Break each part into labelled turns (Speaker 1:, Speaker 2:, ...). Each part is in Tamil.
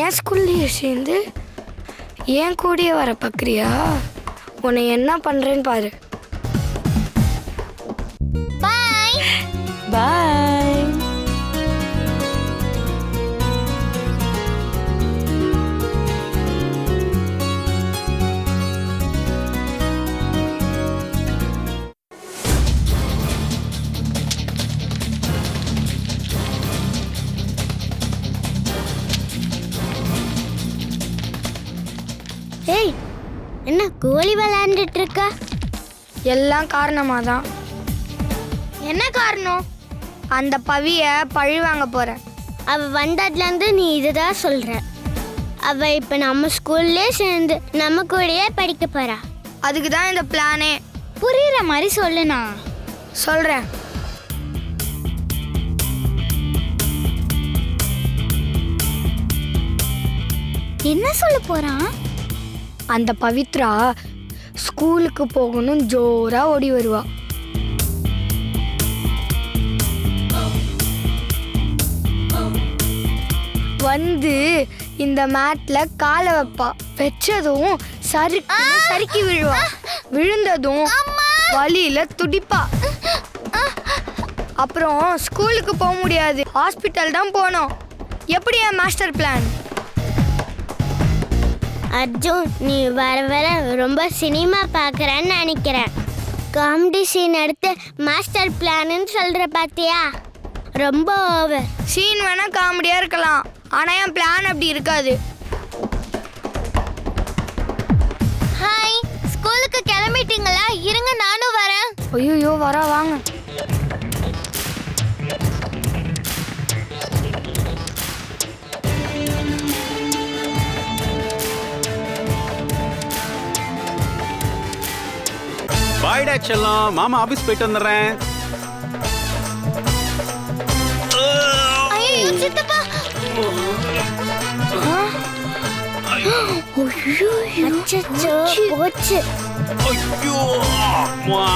Speaker 1: என் ஸ்கூல்லையே சேர்ந்து என் கூடயே வர பார்க்குறியா? உன்னை என்ன பண்ணுறேன்னு பாரு.
Speaker 2: ஏய் என்ன கோலி விளையாண்டுட்டு இருக்க
Speaker 1: எல்லாம் காரணமாக தான்
Speaker 2: என்ன காரணம்?
Speaker 1: அந்த பவிய பழி வாங்க போகிறேன்
Speaker 2: அவ வந்ததுல இருந்து நீ இதுதான் சொல்ற. அவ இப்ப நம்ம ஸ்கூல்லே சேர்ந்து நம்ம கூடயே படிக்க போறா.
Speaker 1: அதுக்கு தான் இந்த பிளானே
Speaker 2: புரியுற மாதிரி சொல்லுனா
Speaker 1: சொல்கிறேன்
Speaker 2: என்ன சொல்ல போறான்?
Speaker 1: அந்த பவித்ரா ஸ்கூலுக்கு போகணும் ஜோரா ஓடி வருவா. வந்து இந்த மேட்ல காலை வைப்பா. வச்சதும் சறு சறுக்கி விழுவா. விழுந்ததும் வலியில துடிப்பா. அப்புறம் ஸ்கூலுக்கு போக முடியாது. ஹாஸ்பிட்டல் தான் போனோம். எப்படி என் மாஸ்டர் பிளான்?
Speaker 2: அர்ஜுன் நீ வர வர ரொம்ப சினிமா பார்க்கறன்னு நினைக்கிறேன். காமெடி சீன் எடுத்து மாஸ்டர் பிளான்னு சொல்ற பாத்தியா? ரொம்ப ஓவர்
Speaker 1: சீன் வேணா காமெடியா இருக்கலாம். ஆனா என் பிளான் அப்படி இருக்காது.
Speaker 2: ஹாய் ஸ்கூலுக்கு கிளம்பிட்டீங்களா? இருங்க நானும் வரேன்.
Speaker 1: ஐயோ வரா வாங்க.
Speaker 3: பாய்டா செல்லம் மாமா ஆபீஸ் போயிட்டு வந்துடுறேன்.
Speaker 2: ஐயோ சித்தப்பா. அச்சச்சோ, போச்சு.
Speaker 3: ஐயோ. அம்மா.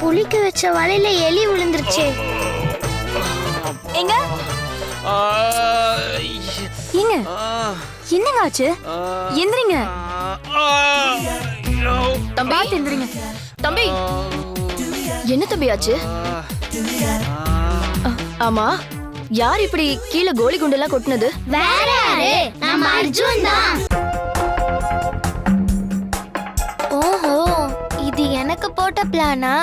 Speaker 2: புளிக்க வச்ச வலையில எலி விழுந்துருச்சு.
Speaker 4: எங்க?
Speaker 3: ஆ,
Speaker 4: ஏங்க
Speaker 3: ஆ,
Speaker 4: என்னங்க ஆச்சு? எந்திரிங்க. தம்பி? எந்திரிங்க. தம்பி என்ன தம்பி ஆச்சு? ஆமா. யார் இப்படி கீழே கோலி குண்டெல்லாம் கொட்டினது?
Speaker 2: வேற யாரு? நம்ம அர்ஜுன் தான். ஓஹோ இது எனக்கு போட்ட பிளானா?